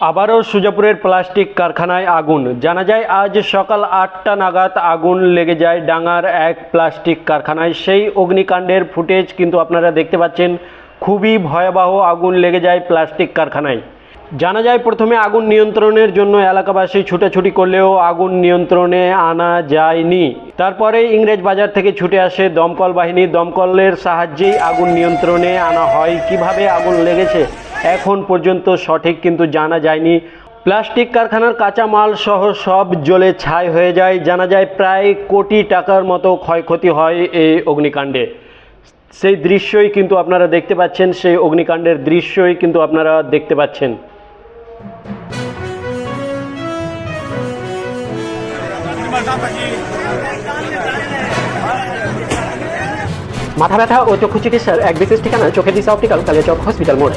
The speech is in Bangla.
আবারও সুজাপুরের প্লাস্টিক কারখানায় আগুন। জানা যায়, আজ সকাল আটটা নাগাদ আগুন লেগে যায় ডাঙ্গার এক প্লাস্টিক কারখানায়। সেই অগ্নিকাণ্ডের ফুটেজ কিন্তু আপনারা দেখতে পাচ্ছেন। খুবই ভয়াবহ আগুন লেগে যায় প্লাস্টিক কারখানায়। জানা যায়, প্রথমে আগুন নিয়ন্ত্রণের জন্য এলাকাবাসী ছুটাছুটি করলেও আগুন নিয়ন্ত্রণে আনা যায়নি। তারপরে ইংরেজ বাজার থেকে ছুটে আসে দমকল বাহিনী। দমকলের সাহায্যেই আগুন নিয়ন্ত্রণে আনা হয়। কীভাবে আগুন লেগেছে? এখন পর্যন্ত সঠিক কিন্তু জানা যায়নি। প্লাস্টিক কারখানার কাঁচা মাল সহ সব জ্বলে ছাই হয়ে যায়। জানা যায় প্রায় কোটি টাকার মতো ক্ষয়ক্ষতি হয় এই অগ্নিকাণ্ডে। সেই দৃশ্যই কিন্তু আপনারা দেখতে পাচ্ছেন, সেই অগ্নিকাণ্ডের দৃশ্যই কিন্তু আপনারা দেখতে পাচ্ছেন। মাথা ব্যথা ও চক্ষু চিকিৎসার এক বিশেষ ঠিকানা, চোখের দিশা অপটিক্যাল কালিয়াচক হসপিটাল মোড়।